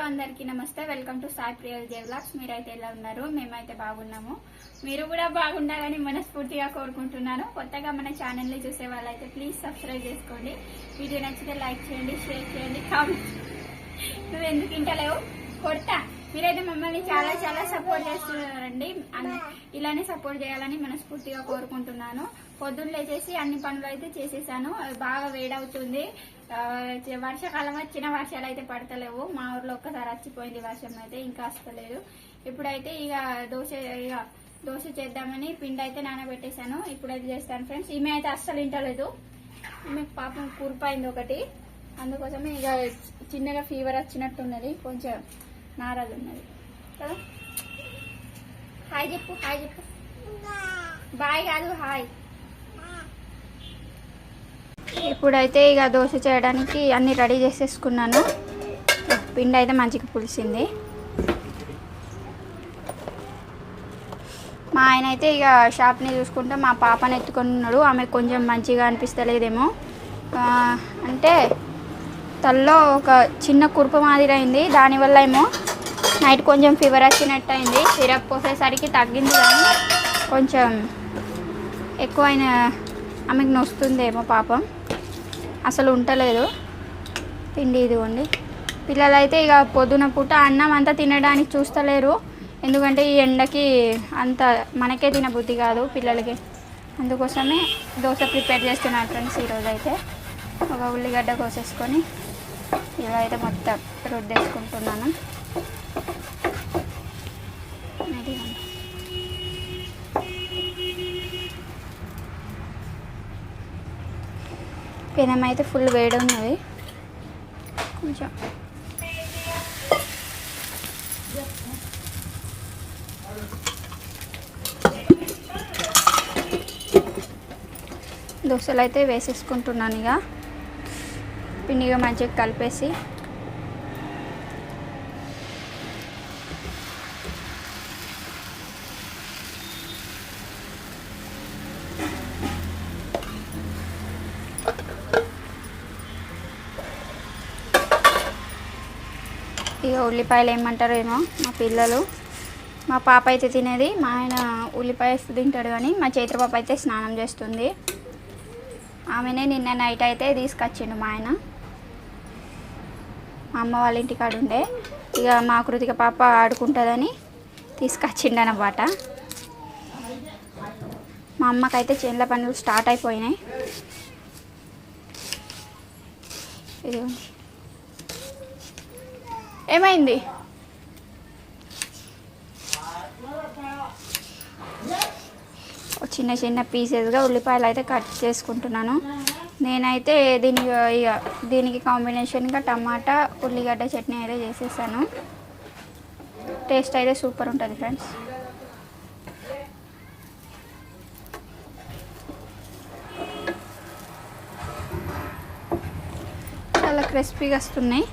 Hello అందరికీ నమస్తే. Welcome to Sai Priyal జేవ్లాక్స్ మీరైతే ఎలా ఉన్నారు? మేమైతే బాగున్నాము. మీరు కూడా బాగుండాలని మనస్ఫూర్తిగా కోరుకుంటున్నాను. కొత్తగా మన ఛానల్ని చూసే వాళ్ళైతే ప్లీజ్ సబ్స్క్రైబ్ చేసుకోండి. వీడియో నచ్చితే లైక్ చేయండి షేర్ చేయండి కామెంట్ నువ్వు ఎందుకు ఇంటలేవు కొడతా. మీరైతే మమ్మల్ని చాలా చాలా సపోర్ట్ చేస్తున్నారండి ఇలానే సపోర్ట్ చేయాలని మనస్ఫూర్తిగా కోరుకుంటున్నాను. పొద్దున్న లేచేసి అన్ని పనులు అయితే చేసేసాను. బాగా వేడవుతుంది. వర్షాకాలం వచ్చిన వర్షాలు అయితే పడతలేవు. మా ఊర్లో ఒక్కసారి వచ్చిపోయింది వర్షం అయితే ఇంకా వస్తలేదు ఇప్పుడైతే ఇక దోశ ఇక దోశ చేద్దామని పిండి అయితే నానబెట్టేశాను. ఇప్పుడైతే చేస్తాను ఫ్రెండ్స్. ఈమె అయితే అస్సలు ఇంటలేదు. ఈమె పాపం కూరిపోయింది ఒకటి. అందుకోసమే ఇక చిన్నగా ఫీవర్ వచ్చినట్టున్నది. కొంచెం నారాజు ఉన్నది కదా? హాయ్ చెప్పు హాయ్ చెప్పు. బాయ్ కాదు హాయ్. ఇప్పుడైతే ఇక దోశ చేయడానికి అన్ని రెడీ చేసేసుకున్నాను. పిండి అయితే మంచిగా పులిసింది. మా ఆయన అయితే ఇక షాప్ని చూసుకుంటే మా పాపని ఎత్తుకొని ఉన్నాడు. ఆమె కొంచెం మంచిగా అనిపిస్తలేదేమో. అంటే తల్లో ఒక చిన్న కురుపు మాదిరి అయింది. దానివల్ల ఏమో నైట్ కొంచెం ఫీవర్ వచ్చినట్టు అయింది సిరప్ పోసేసరికి తగ్గింది కానీ కొంచెం ఎక్కువైన ఆమెకు నొస్తుందేమో పాపం. అసలు ఉంటలేదు. తిండి ఇదిగోండి. పిల్లలైతే ఇక పొద్దున పూట అన్నం అంతా తినడానికి చూస్తలేరు. ఎందుకంటే ఈ ఎండకి అంత మనకే తినబుద్ధి కాదు పిల్లలకి. అందుకోసమే దోశ ప్రిపేర్ చేస్తున్నాను ఫ్రెండ్స్ ఈరోజు అయితే ఒక ఉల్లిగడ్డ కోసేసుకొని ఇలా అయితే మొత్తం రుద్దేసుకుంటున్నాను ఇదిగోండి. పెనం అయితే ఫుల్ వేడి ఉన్నది కొంచెం. దోశలు అయితే వేసేసుకుంటున్నాను ఇక పిండిగా మంచిగా కలిపేసి ఇక ఉల్లిపాయలు ఏమంటారో ఏమో మా పిల్లలు. మా పాప అయితే తినేది మా ఆయన ఉల్లిపాయ తింటాడు కానీ మా చైత్ర పాప అయితే స్నానం చేస్తుంది. ఆమెనే నిన్న నైట్ అయితే తీసుకొచ్చిండు మా ఆయన. మా అమ్మ వాళ్ళ ఇంటికాడ ఉండే. ఇక మా కృతిక పాప ఆడుకుంటుందని తీసుకొచ్చిండు అన్నమాట మా అమ్మకైతే చేనుల పనులు స్టార్ట్ అయిపోయినాయి. ఇది ఏమైంది? చిన్న చిన్న పీసెస్గా ఉల్లిపాయలు అయితే కట్ చేసుకుంటున్నాను. నేనైతే దీని ఇక దీనికి కాంబినేషన్గా టమాటా ఉల్లిగడ్డ చట్నీ అయితే చేసేసాను. టేస్ట్ అయితే సూపర్ ఉంటుంది ఫ్రెండ్స్. చాలా క్రిస్పీగా వస్తున్నాయి.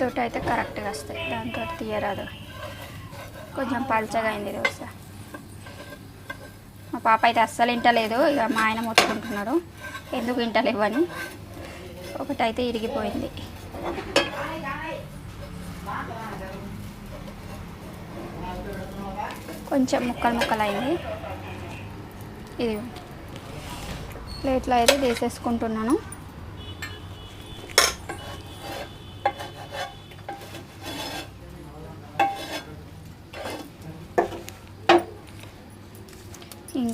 దీంతో అయితే కరెక్ట్గా వస్తాయి. దాంతో తీయరాదు. కొంచెం పల్చగా అయింది దోశ మా పాప అయితే అస్సలు ఇంటలేదు. ఇక మా ఆయన మొత్తుకుంటున్నాడు. ఎందుకు ఇంటలేవు అని. ఒకటైతే ఇరిగిపోయింది. కొంచెం ముక్కలు ముక్కలు అయింది ఇది ప్లేట్లో అయితే తీసేసుకుంటున్నాను.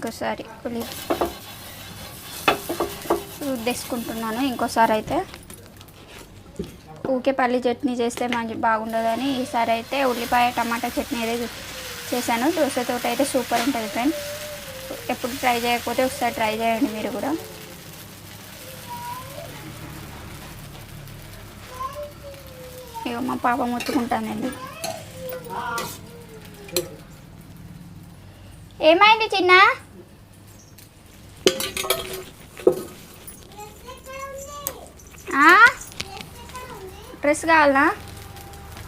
ఇంకోసారి ఉల్లి రుద్దేసుకుంటున్నాను ఇంకోసారి అయితే ఊకే పల్లి చట్నీ చేస్తే మంచి బాగుండదని ఈసారి అయితే ఉల్లిపాయ టమాటా చట్నీ అయితే చేశాను. దోశతో అయితే సూపర్ ఉంటుంది ఫ్రెండ్. ఎప్పుడు ట్రై చేయకపోతే ఒకసారి ట్రై చేయండి మీరు కూడా. ఇక మా పాప ముట్టుకుంటానండి ఏమైంది చిన్న? డ్రెస్ కావాలనా?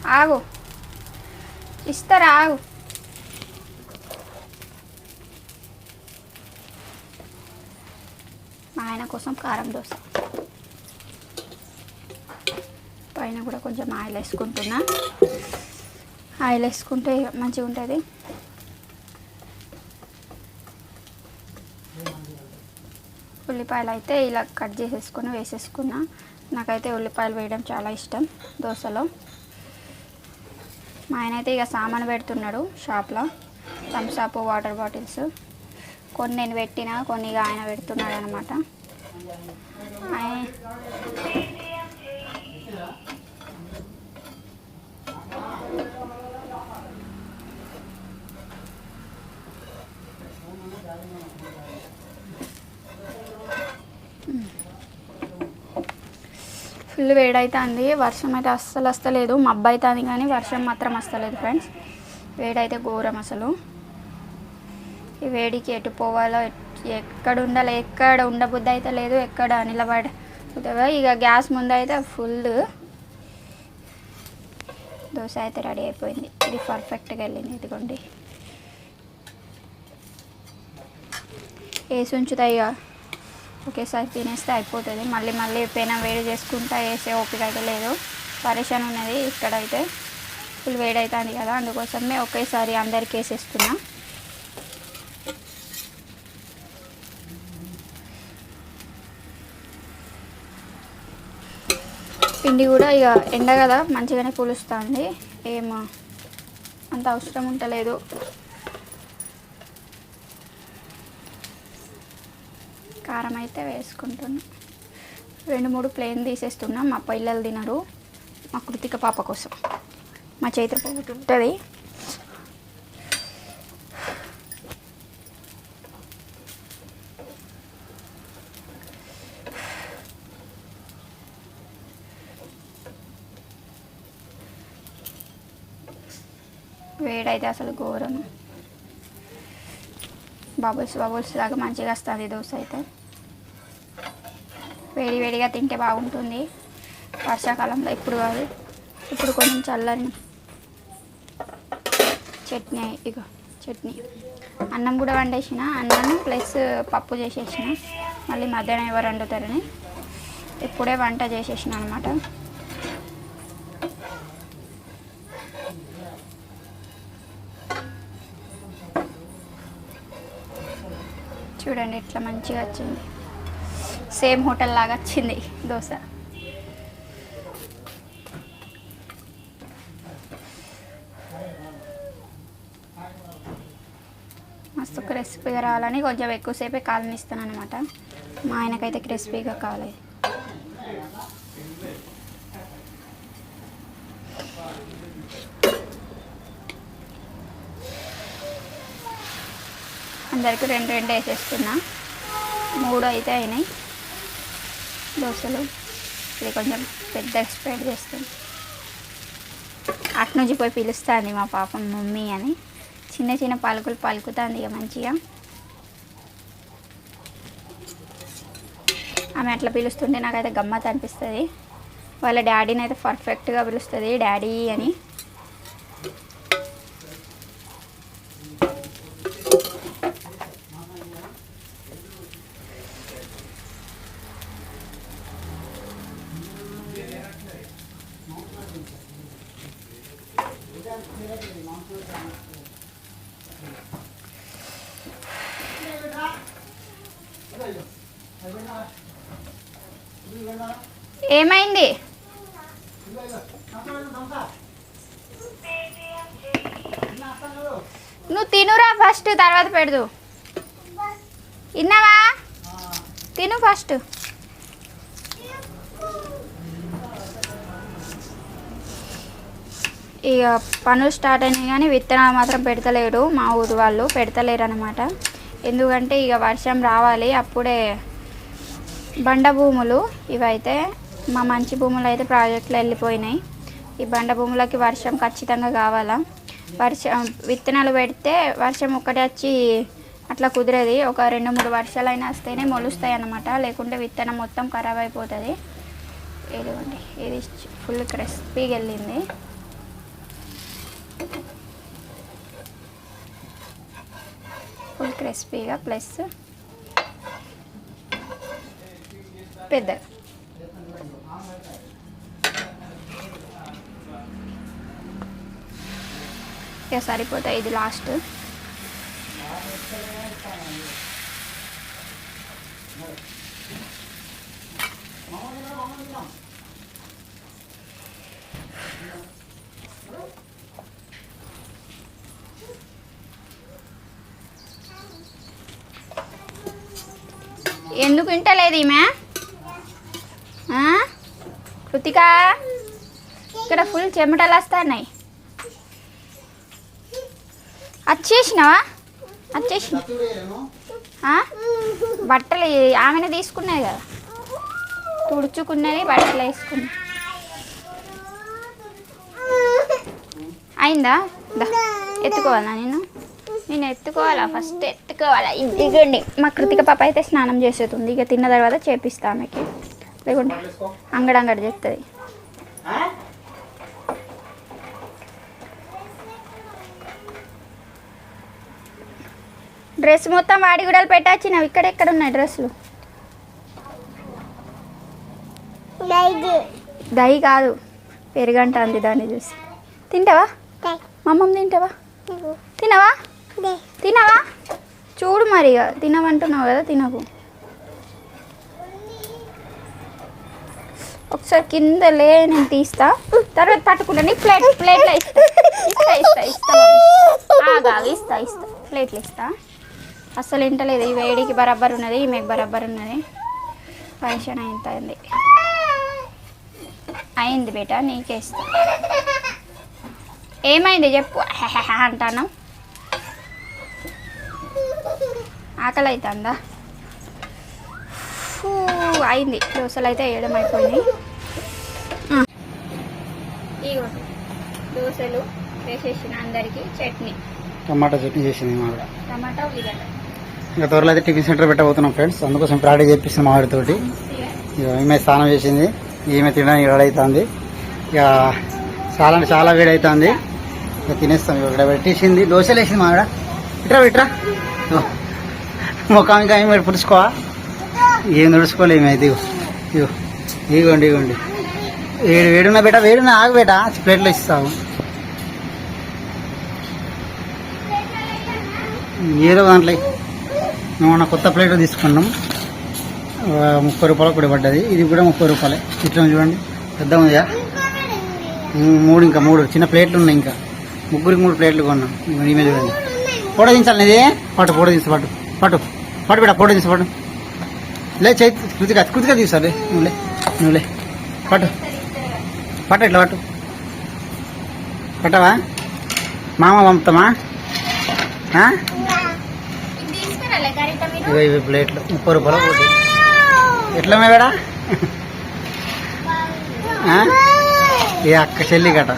ఆగు. ఇస్తారా? ఆగు. మా ఆయన కోసం కారం దోశ. పైన కూడా కొంచెం ఆయిల్ వేసుకుంటున్నా. ఆయిల్ వేసుకుంటే మంచిగా ఉంటుంది. ఉల్లిపాయలు అయితే ఇలా కట్ చేసేసుకుని వేసేసుకున్నా. నాకైతే ఉల్లిపాయలు వేయడం చాలా ఇష్టం దోశలో. మా ఆయన అయితే ఇక సామాను పెడుతున్నాడు షాప్లో థమ్స్అప్ వాటర్ బాటిల్స్. కొన్ని నేను పెట్టిన కొన్ని ఇక ఆయన పెడుతున్నాడు అనమాట ఆయన ఫుల్ వేడైతుంది. వర్షం అయితే అస్సలు వస్తలేదు. మబ్బు అవుతుంది కానీ వర్షం మాత్రం వస్తలేదు ఫ్రెండ్స్. వేడైతే ఘోరం అసలు. ఈ వేడికి ఎటు పోవాలో ఎక్కడ ఉండాలి ఎక్కడ ఉండబుద్ధి అయితే లేదు ఎక్కడ నిలబడ ఇక గ్యాస్ ముందు అయితే ఫుల్. దోశ అయితే రెడీ అయిపోయింది. ఇది పర్ఫెక్ట్గా వెళ్ళింది. ఇదిగోండి. వేసి ఉంచుతాయి ఇక. ఒకేసారి తినేస్తే అయిపోతుంది. మళ్ళీ మళ్ళీ పెనం వేడి చేసుకుంటా వేసే ఓపిక అయితే లేదు. పరేషన్ ఉన్నది ఇక్కడైతే. ఫుల్ వేడి అవుతుంది కదా అందుకోసమే ఒకేసారి అందరికి వేసేస్తున్నా. పిండి కూడా ఇక ఎండ కదా మంచిగానే పులుస్తుంది. ఏం అంత అవసరం ఉంటలేదు. కారం అయితే వేసుకుంటున్నాను రెండు మూడు ప్లేన్ తీసేస్తున్నాం. మా పిల్లలు తినరు. మా కృతిక పాప కోసం. మా చైత్ర పాప ఉంటుంది. వేడైతే అసలు ఘోరం. బబుల్స్ బబుల్స్ లాగా మంచిగా వస్తుంది దోశ అయితే. వేడి వేడిగా తింటే బాగుంటుంది. వర్షాకాలంలో ఇప్పుడు కాదు. ఇప్పుడు కొంచెం చల్లని చట్నీ ఇక చట్నీ. అన్నం కూడా వండేసిన. అన్నం ప్లస్ పప్పు చేసేసిన. మళ్ళీ మధ్యాహ్నం ఎవరు వండుతారని ఇప్పుడే వంట చేసేసిన అనమాట చూడండి ఇట్లా మంచిగా వచ్చింది. సేమ్ హోటల్ లాగా వచ్చింది దోశ. మస్తు క్రిస్పీగా రావాలని కొంచెం ఎక్కువసేపే కాలనిస్తాను అనమాట మా ఆయనకైతే క్రిస్పీగా కావాలి. అందరికి రెండు రెండు వేసేస్తున్నా. మూడు అయితే అయినాయి. దోశలు. ఇది కొంచెం పెద్ద స్ప్రెడ్ చేస్తాను. అటు నుంచి పోయి పిలుస్తుంది మా పాపం మమ్మీ అని. చిన్న చిన్న పలుకులు పలుకుతుంది ఇక మంచిగా. ఆమె అట్లా పిలుస్తుంటే నాకైతే గమ్మత్ అనిపిస్తుంది వాళ్ళ డాడీని అయితే పర్ఫెక్ట్గా పిలుస్తుంది డాడీ అని ఏమైంది నువ్వు తినురా ఫస్ట్ తర్వాత పెడదు. విన్నావా తిను ఫస్ట్. ఇక పనులు స్టార్ట్ అయినాయి కానీ విత్తనాలు మాత్రం పెడతలేడు. మా ఊరు వాళ్ళు పెడతలేరు అనమాట ఎందుకంటే ఇక వర్షం రావాలి అప్పుడే బండ భూములు ఇవైతే మా మంచి భూములు అయితే ప్రాజెక్టులు వెళ్ళిపోయినాయి. ఈ బండ భూములకి వర్షం ఖచ్చితంగా కావాలా? వర్షం విత్తనాలు పెడితే వర్షం ఒక్కటి వచ్చి అట్లా కుదరది. ఒక రెండు మూడు వర్షాలైనా వస్తేనే మొలుస్తాయి అన్నమాట లేకుంటే విత్తనం మొత్తం ఖరాబ్ అయిపోతుంది. ఇదిగోండి ఇది ఫుల్ క్రిస్పీగా వెళ్ళింది. ఫుల్ క్రిస్పీగా ప్లస్ పెద్ద ఇక సరిపోతాయి ఇది లాస్ట్ ఎందుకు వింటలేదు ఈమె? ఆ? కృతిక? ఇక్కడ ఫుల్ చెమటలు వస్తున్నాయి. వచ్చేసినావా వచ్చేసిన బట్టలు ఆమెనే తీసుకున్నది కదా. తుడుచుకున్నది బట్టలు వేసుకున్నది. అయిందా? దా ఎత్తుకోవాలా నేను నేను ఎత్తుకోవాలా? ఫస్ట్ ఎత్తుకోవాలా? ఇదిగోండి మా కృతిక పాప అయితే స్నానం చేసేది ఇక తిన్న తర్వాత చేపిస్తా ఆమెకి. లేకుంటే అంగడంగడి చెప్తుంది డ్రెస్ మొత్తం వాడి గుడలు పెట్టాచినావు ఇక్కడ ఎక్కడ ఉన్నాయి డ్రెస్సులు దహి కాదు. పెరుగంట అంది దాన్ని చూసి. తింటావా? మమ్మమ్మ తింటావా? తినవా? తినవా? చూడు మరి ఇక తినమంటున్నావు కదా తినకు. ఒకసారి కింద లే నేను తీస్తా. తర్వాత పట్టుకుంటా. నీ ప్లేట్ ప్లేట్లో ఇస్తా. ఇస్తా ఇస్తా మమ్మీ. ఇస్తా ఇస్తా. ప్లేట్లు ఇస్తా. అస్సలు ఇంటలేదు ఈ వేడికి బరాబర్ ఉన్నది ఈమెకు బరాబర్ ఉన్నది. ఫంక్షన్ ఎంత అయింది అయింది బేట నీకే ఇస్తా. ఏమైంది చెప్పు. అంటాను. ఆకలి అవుతుందా అయింది. దోశలు అయితే వేయడం అయిపోయినాయి. ఇగో దోశలు వేసేసిన అందరికి చట్నీ. టమాటా చట్నీ ఆవిడ. టమాటా ఉల్లిగడ్డ. ఇంకా త్వరలో అయితే టిఫిన్ సెంటర్ పెట్టబోతున్నాం ఫ్రెండ్స్. అందుకోసం ప్రాక్టీస్ చేపిస్తున్నాం మా ఈమె స్నానం చేసింది. ఈమె తినడానికి రెడీ ఇక చాలా అంటే చాలా వేడి అవుతుంది ఇక తినేస్తాం ఇక్కడ పెట్టేసింది దోశలు వేసింది మావిడ. ఇట్రా ఇట్రా. ఇగో. ముఖం ఇంకా ఏమి పుడుచుకోవా ఏం తుడుచుకోలే ఏమైతే అయితే ఇగో. ఇగోండి ఇగోండి. వేడి వేడున్నా బేట? వేడున్న ఆగు బేట. ప్లేట్లో ఇస్తాము ఏదో దాంట్లో మొన్న కొత్త ప్లేట్ తీసుకున్నాం. ముప్పై రూపాయలు కూడా పడ్డది. ఇది కూడా ముప్పై రూపాయలే. ఇట్లా చూడండి. పెద్ద ఉందిగా మూడు ఇంకా మూడు. చిన్న ప్లేట్లు ఉన్నాయి ఇంకా. ముగ్గురికి మూడు ప్లేట్లు కొన్నాం. ఈమె చూడండి. ఫోటో దించాలి ఇది పట్టు ఫోటో తీసి పట్టు పట్టు పట్టు బిడ్డ ఫోటో తీసి పట్టు లే చేతి కృతిగా కృతిగా తీసాలి నువ్వులే నువ్వులే పట్టు పట్టు ఇట్లా పట్టు పట్టవా మామ పంపుతామా? ఇవి ప్లేట్లు ముప్పై రూపాయలు ఒకటి. ఎట్లా మేడా ఈ అక్క చెల్లి గట.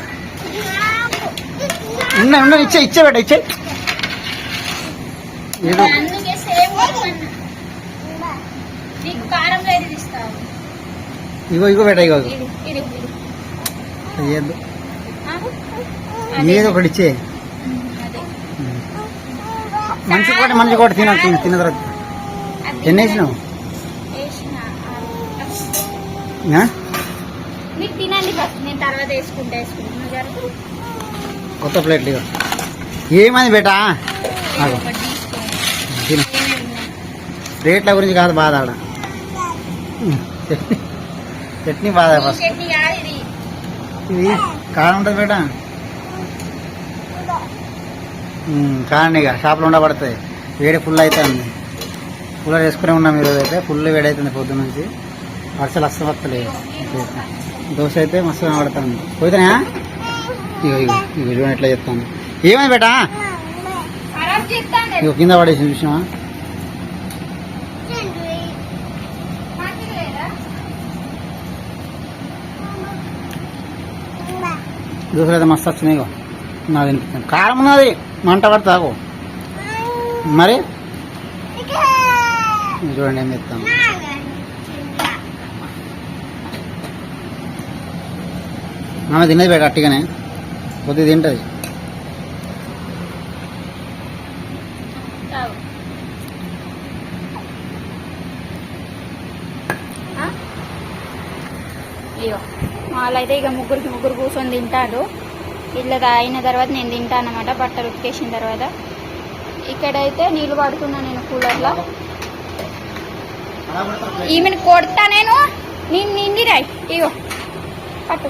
ఉండ ఉండ ఇచ్చే ఇచ్చే బేట ఇచ్చే. ఏదో ఇగో ఇగో బేట ఇగో ఏదో? ఏదో ఒకటి ఇచ్చే. మంచి కోట మంచి కోట తిన తిన తర్వాత. ఎన్ని వేసినావు? వేసిన ఆ? మీరు తినండి ఫస్ట్ నేను తర్వాత వేసుకుంటా వేసుకుంటా. జరుపు కొత్త ప్లేట్లు ఇగో. ఏమైంది బేటా? రేట్ల గురించి కాదు బాధ ఆడ. చట్నీ బాధ ఫస్ట్. ఇది. కారం ఉంటుంది బేట? కారణి ఇక షాప్లో ఉండబడుతుంది. వేడి ఫుల్ అవుతుంది. కూలర్ వేసుకునే ఉన్నాం ఈరోజు అయితే. ఫుల్ వేడి అవుతుంది నుంచి. వర్షాలు అస్సలు వస్తలేదు దోశ అయితే మస్తు కనబడతాను పోయితేనా ఇగో ఇగో ఇగో చూడండి ఎట్లా చెప్తాను ఏమైంది బేటా? ఇగో కింద పడేసి చూసినా దోశలు అయితే మస్తు వచ్చినాయి ఇగో. నాకు తినిపిస్తాను. కారం ఉన్నది. మంట పడితే మరి? చూడండి ఏం చెప్తాను ఆమె తినేది బేట అట్టిగానే. కొద్ది తింటుంది. ఆ? ఇగో వాళ్ళైతే ఇక ముగ్గురికి ముగ్గురు కూర్చొని తింటారు. ఇట్లా అయిన తర్వాత నేను తింటాను అనమాట బట్టలు ఉతికేసిన తర్వాత. ఇక్కడైతే నీళ్ళు పడుతున్నా నేను కూలర్లో. ఈమెను కొడతా నేను నేను నిండి ఇగో పట్టు.